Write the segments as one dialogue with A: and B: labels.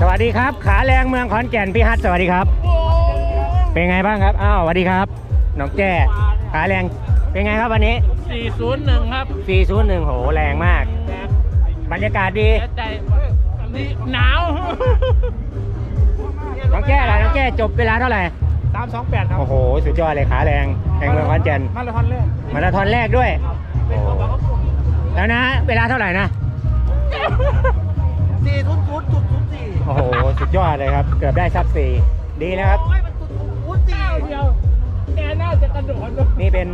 A: สวัสดีครับ ขาแรงเมืองขอนแก่นพี่ฮัทสวัสดีครับ เป็นไงบ้างครับ อ้าวสวัสดีครับน้องแจ้ขาแรงเป็นไงครับวันนี้
B: 401 ครับ
A: 401 โหแรงมาก บรรยากาศดี
B: เสียใจนี่หนาว
A: น้องแจ้ล่ะน้องแจ้จบเวลาเท่าไหร่
B: 328 ครับ
A: โอ้โห สุดยอดเลยขาแรงแห่งเมืองขอนแก่น
B: มาราธอนแรก
A: มาราธอนแรกด้วยโอ้แล้วนะ เวลาเท่าไหร่นะ
B: 400จุดจุดสี่
A: โอ้โห สุดยอดเลยครับ เกือบได้ซับสี่ดีนะครับ
B: โอ้ยมันจุดจุดสี่ เดียวแกน่าจะกระโดด
A: นี่เป็น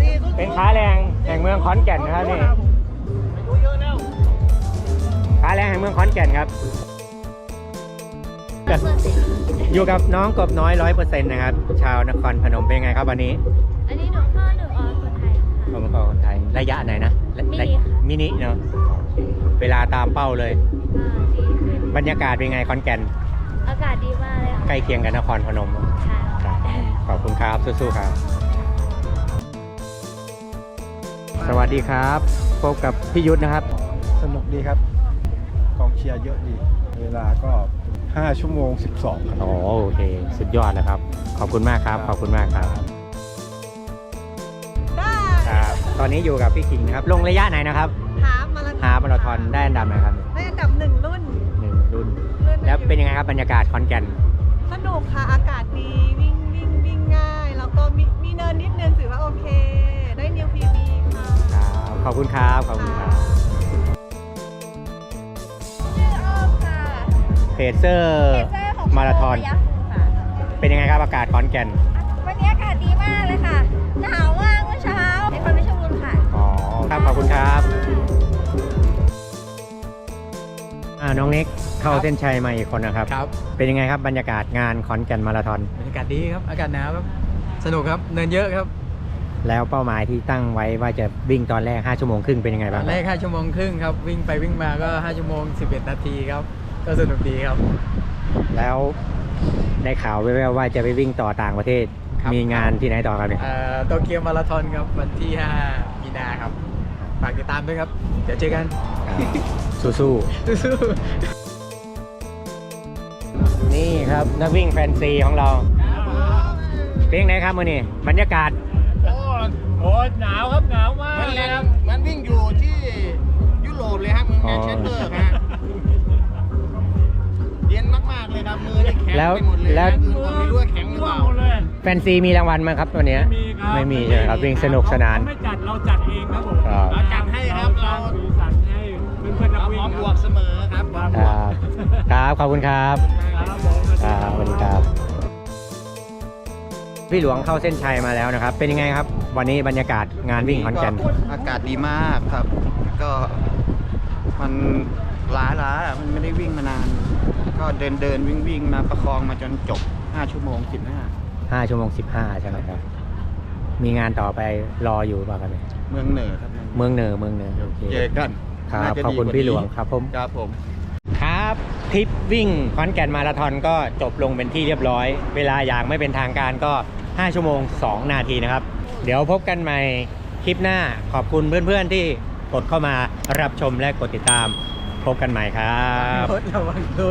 B: สี่จุด
A: เป็นขาแรงแห่งเมืองขอนแก่นนะครับนี่
B: ดูเยอะแล้ว
A: ขาแรงแห่งเมืองขอนแก่นครับ อยู่กับน้องกบน้อยร้อยเปอร์เซ็นต์นะครับ ชาวนครพนมเป็นไงครับวันนี้
C: อันนี้หนูพ่อหนูออนคนไทยค่ะ
A: ผมก็คนไทยระยะไหนนะระ
C: มินิค่ะ
A: มินิเนาะเวลาตามเป้าเลย
C: อ่าดีขึ้น
A: บรรยากาศเป็นไงขอนแก่น
C: อากาศดีมากเลยค่ะ
A: ใกล้เคียงกับนครพนม
C: ค่ะ
A: ครับขอบคุณครับสู้ๆครับ สวัสดีครับพบกับพี่ยุทธนะครับ
D: สนุกดีครับ กองเชียร์เยอะดี เวลาก็ 5 ชั่วโมง 12ครับ
A: โอ้โอเค สุดยอดแล้วครับ ขอบคุณมากครับ ขอบคุณมากครับครับ ตอนนี้อยู่กับพี่ขิงนะครับ ลงระยะไหนนะครับ
E: หามาราธอน
A: ฮาล์ฟมาราธอนได้อันดับไหนครับ เป็นยังไงครับบรรยากาศขอนแก่น
E: สนุกค่ะ อากาศดี วิ่งวิ่งวิ่งง่าย แล้วก็มีมีเนินนิดนึงถือว่าโอเค ได้นิวพีบีค่ะ
A: ครับขอบคุณครับขอบคุณครับ
C: ชื่ออ้อมค่ะ
A: เพจเซอร์
C: เพจเซอร์ของ
A: มาราธอน
C: ยาคูค่ะ
A: เป็นยังไงครับอากาศขอนแก่น
C: วันนี้อากาศดีมากเลยค่ะ หนาวมากเมื่อเช้าเป็นคนไม่ชมบุญค่ะ
A: อ๋อครับขอบคุณครับ อ่าน้องนิกเข้าเส้นชัยมาอีกคนนะครับ
F: ครับ
A: เป็นยังไงครับบรรยากาศงานขอนแก่นมาราธอน
F: บรรยากาศดีครับ อากาศหนาวครับ สนุกครับ เนินเยอะครับ
A: แล้วเป้าหมายที่ตั้งไว้ว่าจะวิ่งตอนแรก 5 ชั่วโมงครึ่งเป็นยังไง
F: ต
A: บ้า
F: องน
A: ค
F: แร
A: รับ
F: ก5ชั่วโมงครึ่งครับ วิ่งไปวิ่งมาก็ 5 ชั่วโมง 11 นาทีครับ ก็สนุกดีครับ
A: แล้วได้ข่าวแว่วๆว่าจะไปวิ่งต่อต่างประเทศ
F: ครับ
A: มีงานที่ไหนต่อครับเนี่ย
F: เอ่อโตเกียวมาราธอนครับวันที่ 5 มีนาครับ ฝากติดตามด้วยครับ เดี๋ยวเจอกัน
A: สู้
F: สู้
A: ๆนี่ครับนักวิ่งแฟนซีของเราเป็นยังไงครับมื่อนี้บรรยากาศ
B: โอ้โหหนาวครับหนาวมาก
G: มันแร
B: เลย
G: ง
B: ครับ
G: มันวิ่งอยู่ที่ยุโรปเลยครับเมืองแมนเชสเตอร์ฮะเย็นมากๆเลยครับมือนี่แข็ง
A: แล้ว
G: ไปหมดเลย
A: แล้ว
G: นะคือผมไม่รู้ว่าแข็งหรือเปล่า
B: หมดเลย
A: แฟนซีมีรางวัลไหมครับตัวเนี้ย
B: ไม่มีครับ
A: ไม่มีใช่ไหมครับวิ่งสนุกสนาน
B: เขไม่จัดเราจัดเองครับผม
A: ครับ
G: เราจัด ครับ
A: ขอบคุณครับ
B: ครับผม
A: ครับสวัสดีครับ พี่หลวงเข้าเส้นชัยมาแล้วนะครับ เป็นยังไงครับ วันนี้บรรยากาศงานวิ่งขอนแก่น
G: ก็อากาศดีมากครับ ก็มันล้าล้าๆมันไม่ได้วิ่งมานาน ก็เดินเดินวิ่งวิ่งมาประคองมาจนจบ 5 ชั่วโมง 15
A: 5 ชั่วโมง 15 ใช่ไหมครับ มีงานต่อไปรออยู่ป่ะครับเนี่ย
G: เมืองเหนือครับ
A: เมืองเหนือเมืองเหนือโอเค
G: เจอกัน
A: ครับ
G: น่าจะ
A: ขอบคุณ
G: ดีกา
A: พี่หล
G: นี้
A: วงครับผม
G: ครับผม
A: ครับทริปวิ่งขอนแก่นมาราธอนก็จบลงเป็นที่เรียบร้อย เวลาอย่างไม่เป็นทางการก็ 5 ชั่วโมง 2 นาทีนะครับ เดี๋ยวพบกันใหม่คลิปหน้าขอบคุณเพื่อนๆที่กดเข้ามารับชมและกดติดตาม พบกันใหม่ครับ